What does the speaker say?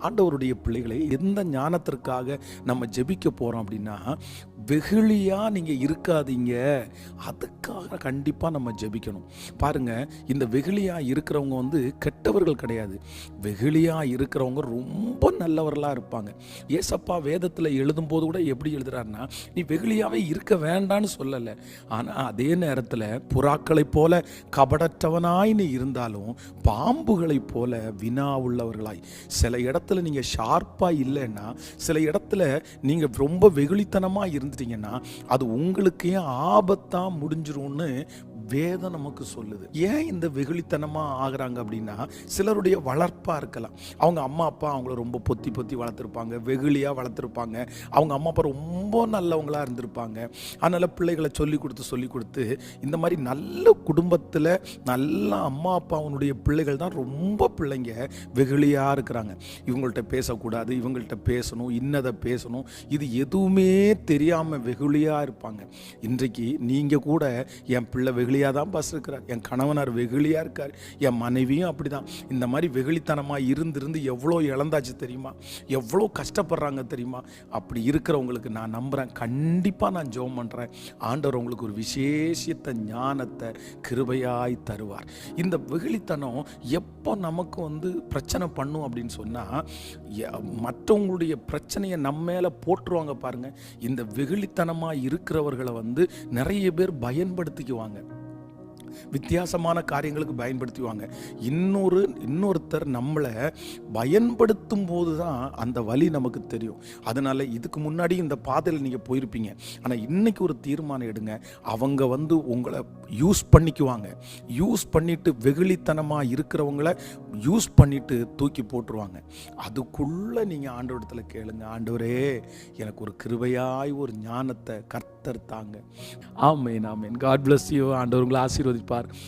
ஆண்டவருடைய பிள்ளைகளை எந்த ஞானத்திற்காக நம்ம ஜெபிக்க போகிறோம் அப்படின்னா வெகுளியாக நீங்கள் இருக்காதீங்க. அதுக்காக கண்டிப்பாக நம்ம ஜெபிக்கணும். பாருங்க இந்த வெகுளியாக இருக்கிறவங்க வந்து கெட்டவர்கள் கிடையாது. வெகுளியாக இருக்கிறவங்க ரொம்ப நல்லவர்களாக இருப்பாங்க. ஏசப்பா வேதத்தில் எழுதும்போது கூட எப்படி எழுதுறாருன்னா நீ வெகுளியாகவே இருக்க வேண்டான்னு சொல்லலை. ஆனால் அதே நேரத்தில் புறாக்களைப் போல கபடற்றவனாய் நீ இருந்தாலும் பாம்புகளைப் போல வினா உள்ளவர்களாய். சில இடத்துல நீங்கள் ஷார்ப்பாக இல்லைன்னா சில இடத்துல நீங்கள் ரொம்ப வெகுளித்தனமாக இருந்துட்டீங்கன்னா அது உங்களுக்கே ஆபத்தாக முடிஞ்சிரும்னு வேதம் நமக்கு சொல்லுது. ஏன் இந்த வெகுளித்தனமாக ஆகுறாங்க அப்படின்னா சிலருடைய வளர்ப்பாக இருக்கலாம். அவங்க அம்மா அப்பா அவங்கள ரொம்ப பொத்தி பொத்தி வளர்த்துருப்பாங்க வெகுளியாக வளர்த்துருப்பாங்க. அவங்க அம்மா அப்பா ரொம்ப நல்லவங்களா இருந்திருப்பாங்க. அதனால் பிள்ளைகளை சொல்லி கொடுத்து சொல்லி கொடுத்து இந்த மாதிரி நல்ல குடும்பத்தில் நல்ல அம்மா அப்பாவுடைய பிள்ளைகள் தான் ரொம்ப பிள்ளைங்க வெகுளியாக இருக்கிறாங்க. இவங்கள்ட்ட பேசக்கூடாது இவங்கள்ட்ட பேசணும் இன்னதை பேசணும் இது எதுவுமே தெரியாமல் வெகுளியாக இருப்பாங்க. இன்றைக்கு நீங்கள் கூட என் பிள்ளை வெகுளியாக தான் பஸ் இருக்கிறார் என் கணவனார் வெகுளியாக இருக்கார். என் மனைவியும் அப்படி தான் இந்த மாதிரி வெகுளித்தனமாக இருந்திருந்து எவ்வளோ இழந்தாச்சு தெரியுமா? எவ்வளோ கஷ்டப்படுறாங்க தெரியுமா? அப்படி இருக்கிறவங்களுக்கு நான் நம்புகிறேன் கண்டிப்பாக நான் ஜெபம் பண்ணுறேன் ஆண்டவர் உங்களுக்கு ஒரு விசேஷத்த ஞானத்தை கிருபையாய் தருவார். இந்த வெகுளித்தனம் எப்போ நமக்கு வந்து பிரச்சனை பண்ணும் அப்படின்னு சொன்னால் மற்றவங்களுடைய பிரச்சனையை நம்ம மேலே போட்டுருவாங்க பாருங்கள் இந்த வெகுளித்தனமாக இருக்கிறவர்களை வந்து நிறைய பேர் பயன்படுத்திக்குவாங்க. வித்தியாசமான காரியங்களுக்கு பயன்படுத்துவாங்க. இன்னொரு இன்னொருத்தர் நம்மளை பயன்படுத்தும் போது தான் அந்த வழி நமக்கு தெரியும். அதனால இதுக்கு முன்னாடி இந்த பாதையில் நீங்கள் போயிருப்பீங்க. ஆனால் இன்னைக்கு ஒரு தீர்மானம் எடுங்க. அவங்க வந்து உங்களை யூஸ் பண்ணிக்குவாங்க. யூஸ் பண்ணிட்டு வெகுளித்தனமாக இருக்கிறவங்கள யூஸ் பண்ணிட்டு தூக்கி போட்டுருவாங்க. அதுக்குள்ளே நீங்கள் ஆண்டவரத்தில் கேளுங்க. ஆண்டவரே எனக்கு ஒரு கிருபையாய் ஒரு ஞானத்தை கர்த்தர் தாங்க. ஆமேன் ஆமேன். காட் பிளஸ் யூ ஆண்டவர் உங்களை ஆசீர்வதிப்பார்